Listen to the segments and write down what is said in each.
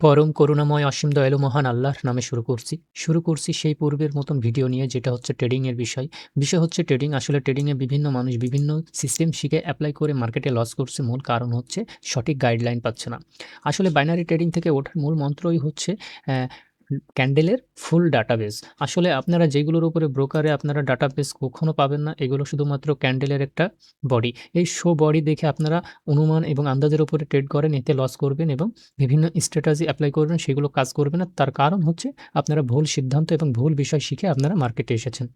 পরম করুণাময় অসীম দয়ালু মহান আল্লাহর নামে শুরু করছি। শুরু করছি সেই পূর্বের মতন ভিডিও নিয়ে, যেটা হচ্ছে ট্রেডিংয়ের বিষয়। বিষয় হচ্ছে ট্রেডিং আসলে ট্রেডিংয়ে বিভিন্ন মানুষ বিভিন্ন সিস্টেম শিখে অ্যাপ্লাই করে মার্কেটে লস করছে। মূল কারণ হচ্ছে সঠিক গাইডলাইন পাচ্ছে না। আসলে বাইনারি ট্রেডিং থেকে ওঠার মূল মন্ত্রই হচ্ছে ক্যান্ডেলের ফুল ডাটাবেস আসলে আপনারা যেগুলোর উপরে ব্রোকারে আপনারা ডাটাবেস কখনো পাবেন না, এগুলো শুধুমাত্র ক্যান্ডেলের একটা বডি এই শো বডি দেখে আপনারা অনুমান এবং আন্দাজের উপরে ট্রেড করেন, এতে লস করবেন এবং বিভিন্ন স্ট্র্যাটাজি অ্যাপ্লাই করবেন, সেগুলো কাজ করবে না। তার কারণ হচ্ছে আপনারা ভুল সিদ্ধান্ত এবং ভুল বিষয় শিখে আপনারা মার্কেটে এসেছেন।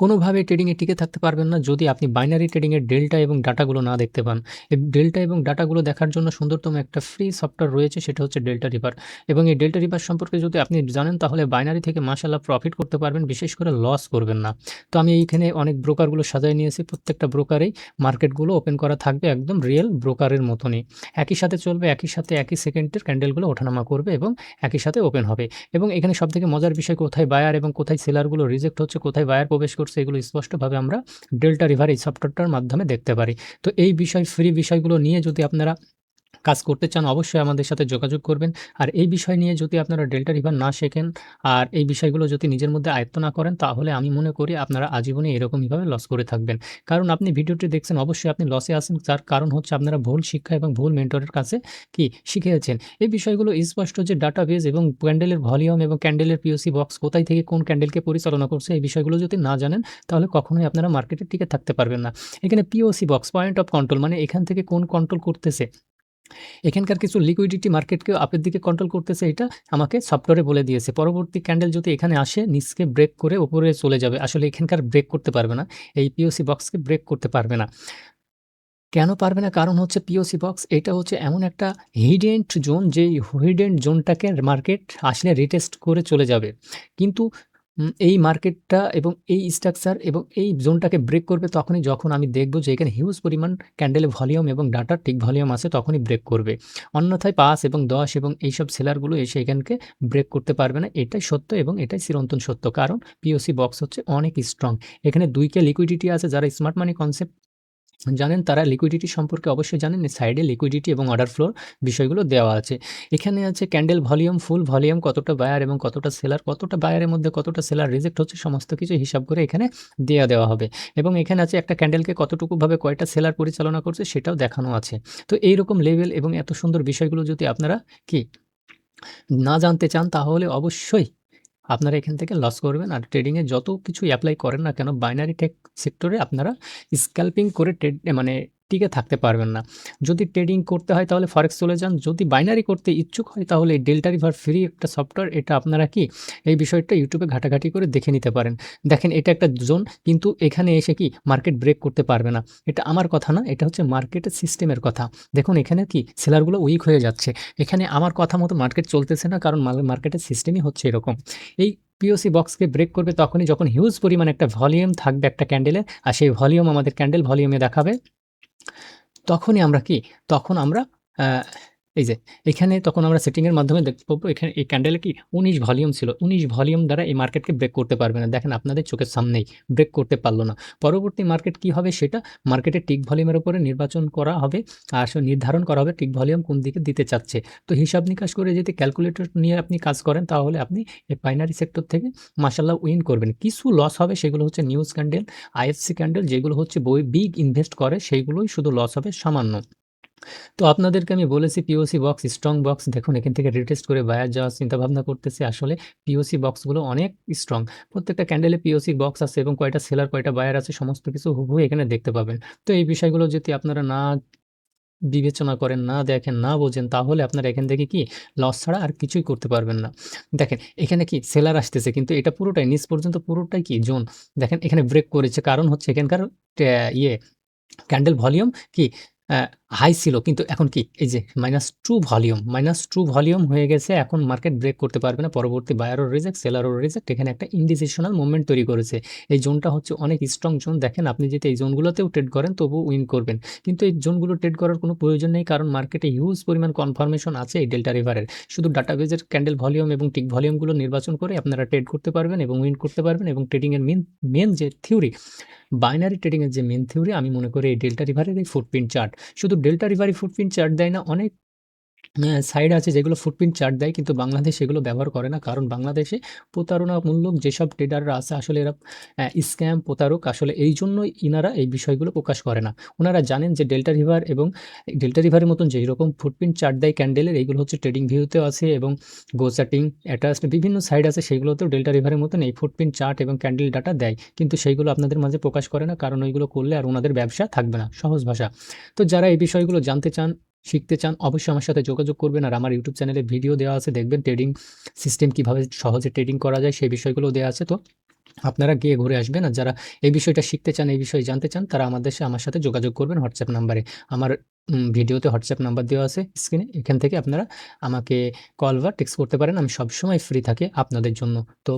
কোনোভাবে ট্রেডিংয়ে টিকে থাকতে পারবেন না যদি আপনি বাইনারি ট্রেডিংয়ের ডেল্টা এবং ডাটাগুলো না দেখতে পান। এই ডেল্টা এবং ডাটাগুলো দেখার জন্য সুন্দরতম একটা ফ্রি সফটওয়্যার রয়েছে, সেটা হচ্ছে ডেল্টা রিভার এবং এই ডেল্টা রিভার সম্পর্কে যদি আপনি জানেন, তাহলে বাইনারি থেকে মাসাল্লাহ প্রফিট করতে পারবেন, বিশেষ করে লস করবেন না। তো আমি এইখানে অনেক ব্রোকারগুলো সাজায় নিয়েছি, প্রত্যেকটা ব্রোকারেই মার্কেটগুলো ওপেন করা থাকবে একদম রিয়েল ব্রোকারের মতনই। একই সাথে চলবে, একই সাথে একই সেকেন্ডের ক্যান্ডেলগুলো ওঠানামা করবে এবং একই সাথে ওপেন হবে। এবং এখানে সবথেকে মজার বিষয়, কোথায় বায়ার এবং কোথায় সেলারগুলো রিজেক্ট হচ্ছে, কোথায় বায়ার প্রবেশ করছে, এগুলো স্পষ্টভাবে আমরা ডেল্টা রিভার এই সফটওয়্যারটার মাধ্যমে দেখতে পারি। তো এই বিষয় ফ্রি বিষয়গুলো নিয়ে যদি আপনারা কাজ করতে চান, অবশ্যই আমাদের সাথে যোগাযোগ করবেন। আর এই বিষয় নিয়ে যদি আপনারা ডেল্টা রিভার না শেখেন, আর এই বিষয়গুলো যদি নিজের মধ্যে আয়ত্ত না করেন, তাহলে আমি মনে করি আপনারা আজীবনে এরকমইভাবে লস করে থাকবেন। কারণ আপনি ভিডিওটি দেখছেন, অবশ্যই আপনি লসে আসেন যার কারণ হচ্ছে আপনারা ভুল শিক্ষা এবং ভুল মেন্টরের কাছে কি শিখেছেন এই বিষয়গুলো স্পষ্ট যে ডাটাবেস এবং ক্যান্ডেলের ভলিউম এবং ক্যান্ডেলের পিওসি বক্স কোথায় থেকে কোন ক্যান্ডেলকে পরিচালনা করছে, এই বিষয়গুলো যদি না জানেন, তাহলে কখনোই আপনারা মার্কেটে টিকে থাকতে পারবেন না। এখানে POC box point of control মানে এখান থেকে কোন কন্ট্রোল করতেছে এখানকার কিছু লিকুইডিটি মার্কেটকে আপের দিকে কন্ট্রোল করতেছে এটা, আমাকে সফটওয়্যারে বলে দিয়েছে। পরবর্তী ক্যান্ডেল যদি এখানে আসে, নিচকে ব্রেক করে ওপরে চলে যাবে। আসলে এখানকার ব্রেক করতে পারবে না। এই পিওসি বক্সকে ব্রেক করতে পারবে না। কেন পারবে না? কারণ হচ্ছে পিওসি বক্স এটা হচ্ছে এমন একটা হিডেন্ট জোন যেই হিডেন্ট জোনটাকে মার্কেট আসলে রিটেস্ট করে চলে যাবে। কিন্তু এই মার্কেটটা এবং এই স্ট্রাকচার এবং এই জোনটাকে ব্রেক করবে তখনই যখন আমি দেখব যে এখানে হিউজ পরিমাণ ক্যান্ডেলে ভলিউম এবং ডাটার ঠিক ভলিউম আছে তখনই ব্রেক করবে। অন্যথায় পাঁচ এবং দশ এবং এইসব সেলারগুলো এসে এখানকে ব্রেক করতে পারবে না। এটাই সত্য এবং এটাই চিরন্তন সত্য। কারণ পিওসি বক্স হচ্ছে অনেক স্ট্রং এখানে দুইকে লিকুইডিটি আছে যারা স্মার্ট মানি কনসেপ্ট জানেন তারা লিকুইডিটি সম্পর্কে অবশ্যই জানেন সাইডে লিকুইডিটি এবং অর্ডার ফ্লোর বিষয়গুলো দেওয়া আছে। এখানে আছে ক্যান্ডেল ভলিউম ফুল ভলিউম কতটা বায়ার এবং কতটা সেলার কতটা বায়ারের মধ্যে কতটা সেলার রিজেক্ট হচ্ছে, সমস্ত কিছু হিসাব করে এখানে দেওয়া দেওয়া হবে। এবং এখানে আছে একটা ক্যান্ডেলকে কতটুকুভাবে কয়টা সেলার পরিচালনা করছে সেটাও দেখানো আছে। তো এইরকম লেভেল এবং এত সুন্দর বিষয়গুলো যদি আপনারা কি না জানতে চান, তাহলে অবশ্যই আপনারা এখান থেকে লস করবেন আর ট্রেডিংয়ে যত কিছু অ্যাপ্লাই করেন না কেন বাইনারি টেক সেক্টরে আপনারা স্ক্যাল্পিং করে ট্রেড মানে টিকে থাকতে পারবেন না। যদি ট্রেডিং করতে হয় তাহলে ফরেক্স চলে যান, যদি বাইনারি করতে ইচ্ছুক হয় তাহলে ডেল্টা রিভার ফ্রি একটা সফটওয়্যার এটা আপনারা কি এই বিষয়টা ইউটিউবে ঘাটাঘাটি করে দেখে নিতে পারেন। দেখেন এটা একটা জোন কিন্তু এখানে এসে কি মার্কেট ব্রেক করতে পারবে না। এটা আমার কথা না, এটা হচ্ছে মার্কেটের সিস্টেমের কথা। দেখুন এখানে কি সেলারগুলো উইক হয়ে যাচ্ছে। এখানে আমার কথা মতো মার্কেট চলতেছে না, কারণ মার্কেটের সিস্টেমই হচ্ছে এরকম। এই পিওসি বক্সকে ব্রেক করবে তখনই যখন হিউজ পরিমাণ একটা ভলিউম থাকবে একটা ক্যান্ডেলের আর সেই ভলিউম আমাদের ক্যান্ডেল ভলিউমে দেখাবে। তখনই আমরা কি? তখন আমরা এই যে, এখানে তখন আমরা সেটিংয়ের মাধ্যমে দেখতে পাবো, এখানে এই ক্যান্ডেলে কি উনিশ ভলিউম ছিল। উনিশ ভলিউম দ্বারা এই মার্কেটকে ব্রেক করতে পারবে না। দেখেন আপনাদের চোখের সামনেই ব্রেক করতে পারল না। পরবর্তী মার্কেট কি হবে সেটা? মার্কেটের টিক ভলিউমের উপরে নির্বাচন করা হবে, আর নির্ধারণ করা হবে টিক ভলিউম কোন দিকে দিতে চাচ্ছে। তো হিসাব নিকাশ করে যদি ক্যালকুলেটর নিয়ে আপনি কাজ করেন, তাহলে আপনি এই বাইনারি সেক্টর থেকে মাসাল্লাহ উইন করবেন। কিছু লস হবে, সেগুলো হচ্ছে নিউজ ক্যান্ডেল আইএফসি ক্যান্ডেল যেগুলো হচ্ছে বই বিগ ইনভেস্ট করে সেইগুলোই শুধু লস হবে সামান্য। তো আপনাদেরকে আমি বলেছি পিওসি বক্স স্ট্রং বক্স দেখুন, এখান থেকে রিটেস্ট করে বায়ার যাওয়ার চিন্তা ভাবনা করতেছি। আসলে পিওসি বক্সগুলো অনেক স্ট্রং প্রত্যেকটা ক্যান্ডেলে পিওসি বক্স আছে এবং কয়টা সেলার কয়টা বায়ার আছে, সমস্ত কিছু হুবহু এখানে দেখতে পাবেন। তো এই বিষয়গুলো যদি আপনারা না বিবেচনা করেন, না দেখেন, না বোঝেন, তাহলে আপনারা এখান থেকে কি লস ছাড়া আর কিছুই করতে পারবেন না। দেখেন, এখানে কি সেলার আসতেছে, কিন্তু এটা পুরোটাই, নিচ পর্যন্ত পুরোটাই কি জোন দেখেন, এখানে ব্রেক করেছে। কারণ হচ্ছে এখানকার ইয়ে ক্যান্ডেল ভলিউম কি? হাই ছিল, কিন্তু এখন কি? এই যে minus two volume minus two volume হয়ে গেছে, এখন মার্কেট ব্রেক করতে পারবে না। পরবর্তী বায়ারও রিজেক্ট সেলারও রিজেক্ট এখানে একটা ইনডিসিশনাল মুভমেন্ট তৈরি করেছে। এই জোনটা হচ্ছে অনেক স্ট্রং জোন দেখেন, আপনি যদি এই জোনগুলোতেও ট্রেড করেন তবু উইন করবেন। কিন্তু এই জোনগুলো ট্রেড করার কোনো প্রয়োজন নেই, কারণ মার্কেটে হিউজ পরিমাণ কনফার্মেশন আছে এই ডেল্টা রিভারের শুধু ডাটাবেজের ক্যান্ডেল ভলিউম এবং টিক ভলিউমগুলো নির্বাচন করে আপনারা ট্রেড করতে পারবেন এবং উইন করতে পারবেন এবং ট্রেডিংয়ের মেন মেন যে থিওরি বাইনারি ট্রেডিংয়ের যে মেন থিওরি আমি মনে করি এই ডেল্টা রিভারের এই ফুটপ্রিন্ট চার্ট শুধু ডেল্টা রিভারি ফুটপ্রিন্ট চার্ট দেয় না অনেক হ্যাঁ, সাইট আছে যেগুলো ফুটপ্রিন্ট চার্ট দেয় কিন্তু বাংলাদেশ এগুলো ব্যবহার করে না। কারণ বাংলাদেশে প্রতারণামূলক যেসব ট্রেডাররা আছে আসলে এরা স্ক্যাম, প্রতারক আসলে এইজন্যই ইনারা এই বিষয়গুলো প্রকাশ করে না। ওনারা জানেন যে ডেল্টা রিভার এবং ডেল্টা রিভারের মতন যেই রকম ফুটপ্রিন্ট চার্ট দেয় ক্যান্ডেলের এইগুলো হচ্ছে ট্রেডিং ভিউতেও আছে এবং গোচার্টিং, অ্যাটাচড বিভিন্ন সাইড আছে সেইগুলোতেও ডেল্টা রিভারের মতন এই ফুটপ্রিন্ট চার্ট এবং ক্যান্ডেল ডাটা দেয়। কিন্তু সেইগুলো আপনাদের মাঝে প্রকাশ করে না কারণ ওইগুলো করলে আর ওনাদের ব্যবসা থাকবে না। সহজ ভাষা। তো যারা এই বিষয়গুলো জানতে চান, শিখতে চান অবশ্যই আমার সাথে যোগাযোগ করবেন। আর আমার ইউটিউব চ্যানেলে ভিডিও দেওয়া আছে দেখবেন ট্রেডিং সিস্টেম কীভাবে সহজে ট্রেডিং করা যায় সেই বিষয়গুলো দেওয়া আছে। তো আপনারা গিয়ে ঘুরে আসবেন। আর যারা এই বিষয়টা শিখতে চান, এই বিষয়ে জানতে চান তারা আমাদের সা আমার সাথে যোগাযোগ করবেন হোয়াটসঅ্যাপ নাম্বারে। আমার ভিডিওতে হোয়াটসঅ্যাপ নাম্বার দেওয়া আছে স্ক্রিনে। এখান থেকে আপনারা আমাকে কল বা টেক্সট করতে পারেন। আমি সবসময় ফ্রি থাকি আপনাদের জন্য। তো